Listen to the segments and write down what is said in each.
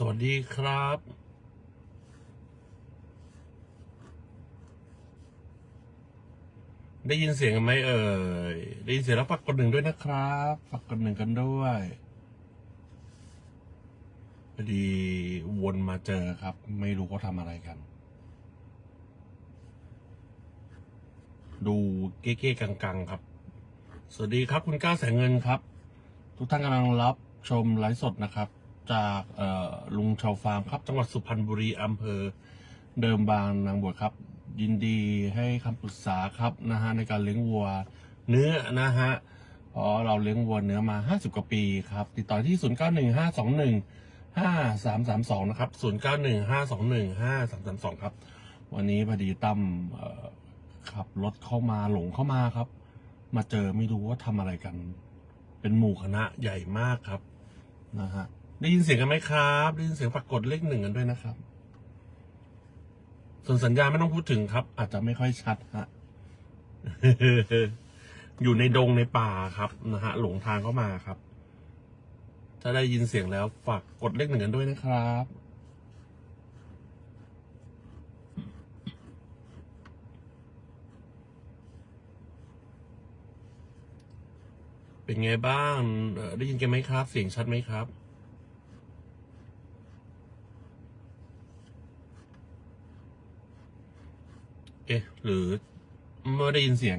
สวัสดีครับ ได้ยินเสียงไหมเอ่ย ได้ยินเสียงแล้วฝากกดหนึ่งด้วยนะครับฝากกดหนึ่งกันด้วยพอดีวนมาเจอครับ ไม่รู้เขาทำอะไรกัน ดูเก๊ๆกังๆครับ สวัสดีครับคุณก้าวแสงเงินครับ ทุกท่านกำลังรับชมไลฟ์สดนะครับ จากลุงชาวฟาร์มครับ จังหวัดสุพรรณบุรีอำเภอเดิมบางนางบวชครับ ยินดีให้คำปรึกษาครับนะฮะในการเลี้ยงวัวเนื้อนะฮะเพราะเราเลี้ยงวัวเนื้อมา 50 กว่าปีครับ ติดต่อที่ 091521 5332 นะครับ 091521 5332 ครับ วันนี้พอดีตั้มขับรถเข้ามาหลงเข้ามาครับ มาเจอไม่รู้ว่าทำอะไรกัน เป็นหมู่คณะใหญ่มากครับนะฮะ ได้ยินเสียงกันไหมครับ ได้ยินเสียงปรากฏเลขหนึ่งกันด้วยนะครับ ส่วนสัญญาณไม่ต้องพูดถึงครับ อาจจะไม่ค่อยชัดฮะอยู่ในดงในป่าครับนะฮะหลงทางเข้ามาครับ ถ้าได้ยินเสียงแล้วฝากกดเลขหนึ่งกันด้วยนะครับเป็นไงบ้างเออได้ยินกันไหมครับ เสียงชัดไหมครับ เอ๊ะ หรือไม่ได้ยินเสียง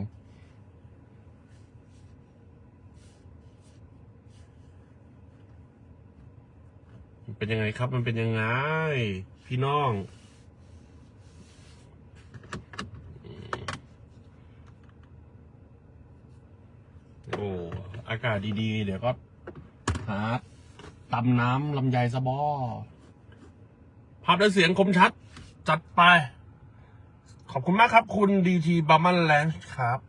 มันเป็นยังไงครับ มันเป็นยังไง พี่น้อง โอ้ อากาศดีๆ เดี๋ยวก็หาตำน้ำลำไยสะบอภาพและเสียงคมชัด จัดไป ขอบคุณมากครับ คุณดีทีบัมมันแลนด์ครับ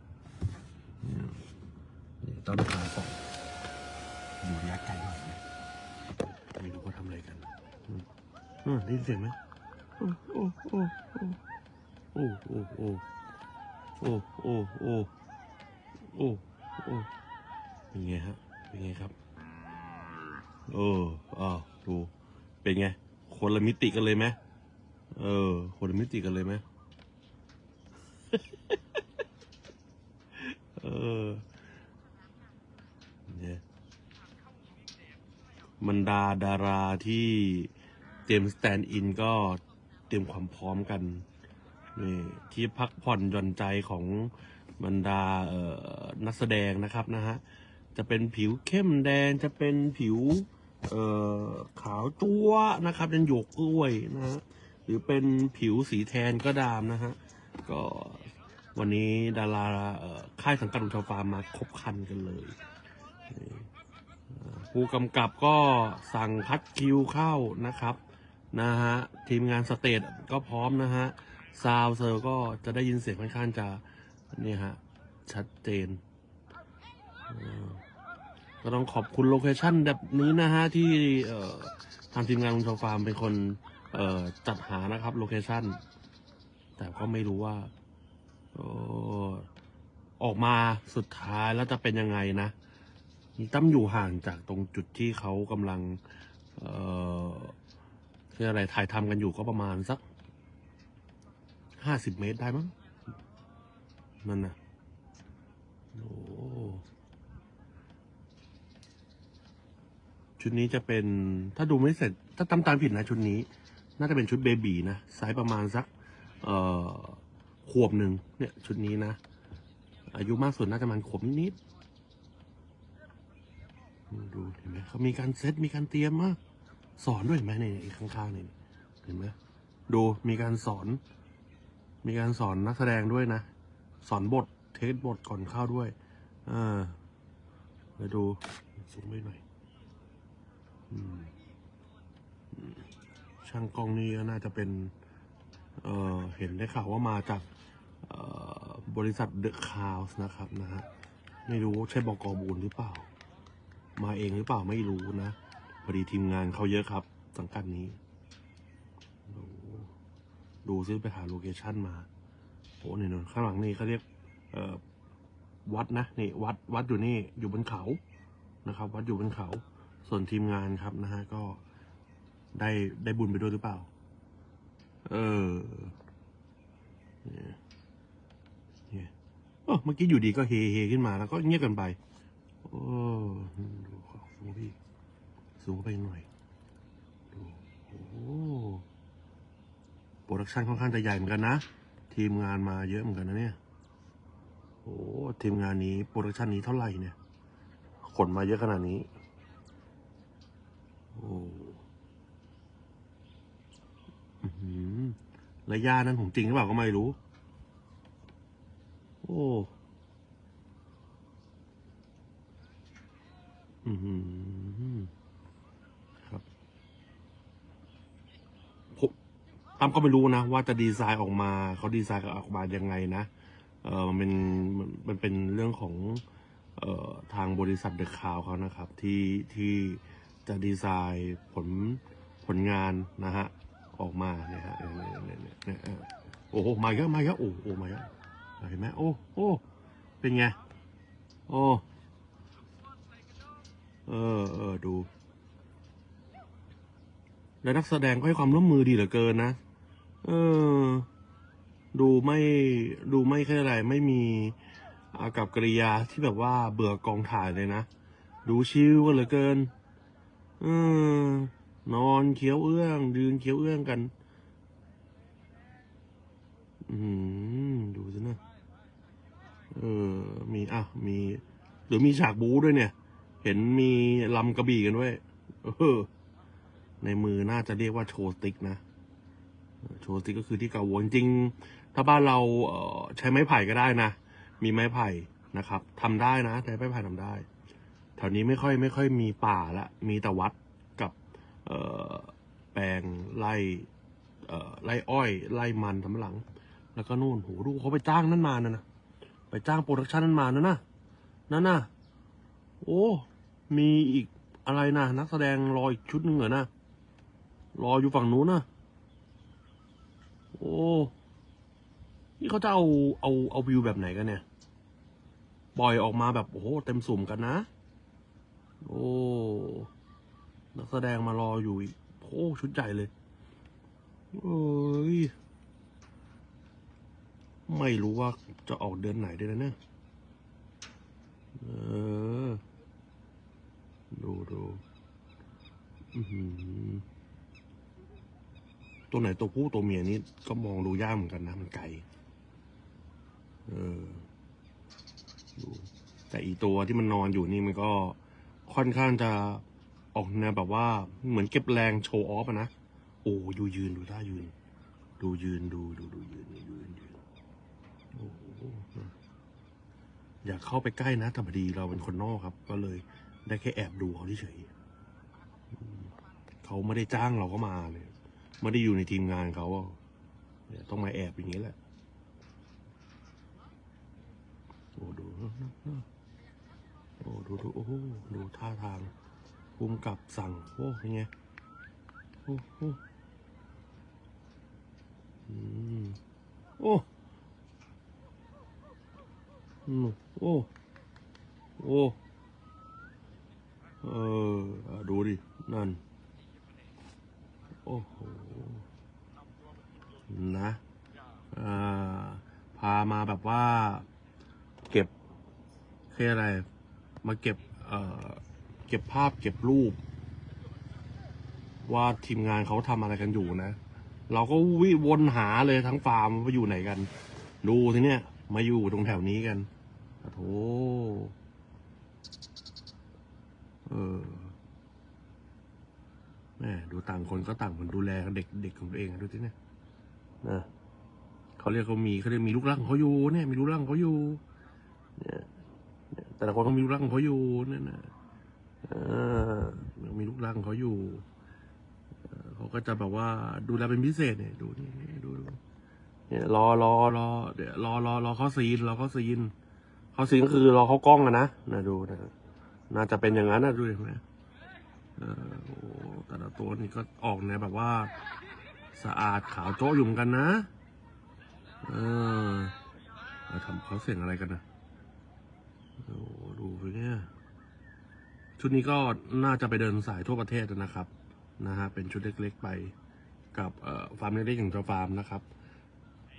นี่ต้นขาสองอยู่ระยะไกลหน่อยนะไม่รู้ว่าทำอะไรกันอืมอืมได้ยินเสียงไหมโอ้โอ้โอ้โอ้โอ้โอ้โอ้โอ้โอ้โอ้โอ้เป็นไงฮะเป็นไงครับเอออ่าดูเป็นไงคนละมิติกันเลยไหมเออคนละมิติกันเลยไหม เออเนี่ยบรรดาดาราที่เตรียมสแตนด์อินก็เตรียมความพร้อมกันนี่ที่พักผ่อนหย่อนใจของบรรดาเอ่อนักแสดงนะครับนะฮะ จะเป็นผิวเข้มแดงจะเป็นผิว เอ่อขาวจั๊วนะครับเป็นหยกกล้วยนะฮะหรือเป็นผิวสีแทนก็ดามนะฮะ ก็วันนี้ดาราค่ายสังกัดของชาวฟาร์มมาครบคันกันเลย ผู้กำกับก็สั่งคัดคิวเข้านะครับนะฮะทีมงานสเตจก็พร้อมนะฮะซาวเซอร์ก็จะได้ยินเสียงค่อนข้างจะนี่ฮะชัดเจนก็ต้องขอบคุณโลเคชั่นแบบนี้นะฮะที่ทางทีมงานของชาวฟาร์มเป็นคนจัดหานะครับโลเคชั่น แต่ก็ไม่รู้ว่าอออกมาสุดท้ายแล้วจะเป็นยังไงนะตั้มอยู่ห่างจากตรงจุดที่เขากำลัง เอ่อคืออะไรถ่ายทำกันอยู่ก็ประมาณสักห้าสิบเมตรได้มั้งนั่นนะโอ้ชุดนี้จะเป็นถ้าดูไม่เสร็จ ถ้าตามตามผิดนะชุดนี้ น่าจะเป็นชุดเบบีนะไซส์ประมาณสัก เอ่อขวบหนึ่งเนี่ยชุดนี้นะ อายุมากสุดน่าจะมันขวบนิดดูเห็นไหมเขามีการเซตมีการเตรียมมากสอนด้วยเห็นไหมในข้างๆเนี่ยเห็นไหมดูมีการสอน มีการสอนนักแสดงด้วยนะ สอนบทเทสบทก่อนเข้าด้วยอ่าเดี๋ยวดูสูงไปหน่อยอช่างกล้องนี่ก็น่าจะเป็น เอ่อเห็นได้ข่าวว่ามาจากบริษัทเดอะคาวส์นะครับนะฮะไม่รู้ใช่บกบูลหรือเปล่า มาเองหรือเปล่าไม่รู้นะพอดีทีมงานเขาเยอะครับ สังกัดนี้ ดูดูซิไปหาโลเคชั่นมาโอ้เนี่ยนนข้างหลังนี่เขาเรียกวัดนะนี่วัดวัดอยู่นี่อยู่บนเขานะครับ วัดอยู่บนเขา ส่วนทีมงานครับนะฮะก็ได้ได้บุญไปด้วยหรือเปล่า เออเนี่ยเนี่ยโอ้เมื่อกี้อยู่ดีก็เฮเฮขึ้นมาแล้วก็เงียบกันไป โอ้ดูขอสูงพี่สูงไปหน่อยดูโอ้โหโปรดักชันค่อนข้างจะใหญ่เหมือนกันนะ ทีมงานมาเยอะเหมือนกันนะเนี่ยโอ้ทีมงานนี้โปรดักชันนี้เท่าไหร่เนี่ย ขนมาเยอะขนาดนี้ โอ้ อื้อหือและย่านั้นของจริงหรือเปล่าก็ไม่รู้ โอ้ อือหือครับผมตั้มก็ไม่รู้นะ ว่าจะดีไซน์ออกมา เขาดีไซน์ออกมายังไงนะ เออมันเป็นมันมันเป็นเรื่องของ เอ่อทางบริษัทเดอะคาวเขานะครับ ที่ที่จะดีไซน์ผลผลงานนะฮะ ออกมาเนี่ยฮะเนี่ยเนี่ยเโอ้โหมาเยอะมาเยอะโอ้โหมาเยอะเห็นไหมโอ้โอ้เป็นไงโอ้เออเออดู และนักแสดงก็ให้ความร่วมมือดีเหลือเกินนะเออ ดูไม่ดูไม่แค่อะไรไม่มีอากับกริยาที่แบบว่าเบื่อกองถ่ายเลยนะ ดูชิลกันเหลือเกินเออ นอนเคี้ยวเอื้องยืนเคี้ยวเอื้องกัน อืมดูสินะเออ มีอะมี หรือมีฉากบู๊ด้วยเนี่ย เห็นมีลำกระบี่กันด้วยเออ ในมือน่าจะเรียกว่าโชว์สติกนะโชว์สติกก็คือที่เกาวนจริง ถ้าบ้านเราเออใช้ไม้ไผ่ก็ได้นะ มีไม้ไผ่นะครับทำได้นะใช้ไม้ไผ่ทำได้ แถวนี้ไม่ค่อยไม่ค่อยมีป่าละ มีแต่วัด แปลงไร่ไร่อ้อยไร่มันทำหลัง แล้วก็นู่นโหดูเขาไปจ้างนั่นมานะนะไปจ้างโปรดักชันนั่นมานะนะนั่นน่ะโอ้มีอีกอะไรนะนักแสดงรออีกชุดหนึ่งเหรอนะรออยู่ฝั่งนู้นนะโอ้นี่เขาจะเอาเอาเอาวิวแบบไหนกันเนี่ยปล่อยออกมาแบบโอ้โหเต็มสุ่มกันนะ โอ้ นักแสดงมารออยู่อีกโอ้ชุดใหญ่เลยเอ้ย ไม่รู้ว่าจะออกเดือนไหนด้วยนะเนี่ย เออ ดูดูตัวไหนตัวผู้ตัวเมียนี่ก็มองดูยากเหมือนกันนะ มันไกล เออ ดู แต่อีตัวที่มันนอนอยู่นี่มันก็ค่อนข้างจะ ออกแนวแบบว่าเหมือนเก็บแรงโชว์ออฟอะนะ โอ้ดูยืนดูท่ายืน ดูยืนดูดูดูยืนยืนยืนโอ้อยากเข้าไปใกล้นะแต่พอดีเราเป็นคนนอกครับ ก็เลยได้แค่แอบดูเขาเฉยเขาไม่ได้จ้างเราก็มาเลยไม่ได้อยู่ในทีมงานเขาเนี่ยต้องมาแอบอย่างนี้แหละโอ้ดูโอ้ดูดูโอ้ดูท่าทาง ภูมิกับสั่ง โอ้เป็นไงโอ้โหอืมโอ้อืมโอ้โอ้เออดูดิ นั่น โอ้โห นะอ่าพามาแบบว่า เก็บคืออะไร มาเก็บ เอ่อ เก็บภาพเก็บรูป ว่าทีมงานเขาทำอะไรกันอยู่นะ เราก็วิวนหาเลยทั้งฟาร์มว่าอยู่ไหนกัน ดูทีเนี้ยมาอยู่ตรงแถวนี้กันโอ้โถเออแม่ดูต่างคนก็ต่างคนดูแลเด็กเด็กของตัวเองดูทีเนี้ยนะเขาเรียกเขามีเขาเรียกมีลูกรักของเขาอยู่เนี่ยมีลูกรักของเขาอยู่เนี่ยแต่ละคนเขามีลูกรักของเขาอยู่เนี่ยนะ เออมีลูกรังเขาอยู่ เขาก็จะแบบว่าดูแลเป็นพิเศษเนี่ยดูนี่ดูดูเนี่ยรอรอรอเดี๋ยวรอรอรอเขาซีนรอเขาซีนเขาซีนก็คือรอเขากล้องอะนะนะดูนะน่าจะเป็นอย่างนั้นนะดูเห็นไหมเออโอ้แต่ละตัวนี่ก็ออกแนแบบว่า สะอาดขาวโจ้อยู่เหมือนกันนะ เออเอทำเขาเสียงอะไรกันนะโอ้ดูไปเนี่ย ชุดนี้ก็น่าจะไปเดินสายทั่วประเทศนะครับนะฮะเป็นชุดเล็กๆไปกับฟาร์มเล็กๆอย่างเจ้าฟาร์มนะครับ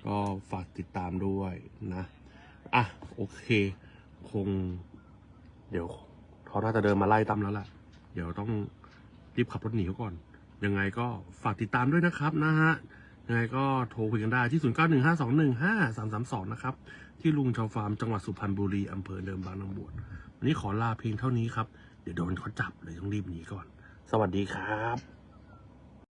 ก็ฝากติดตามด้วยนะอะโอเค คง เดี๋ยวเขาน่าจะเดินมาไล่ตั้มแล้วล่ะ เดี๋ยวต้องรีบขับรถหนีเขาก่อน ยังไงก็ฝากติดตามด้วยนะครับนะฮะยังไงก็โทรคุยกันได้ที่ 0 9 1 5 2 1 5 3 3 2 นะครับ ที่ลุงชาวฟาร์มจังหวัดสุพรรณบุรีอำเภอเดิมบางนางบวชวันนี้ขอลาเพียงเท่านี้ครับ เดี๋ยวโดนเขาจับเลยต้องรีบหนีก่อน สวัสดีครับ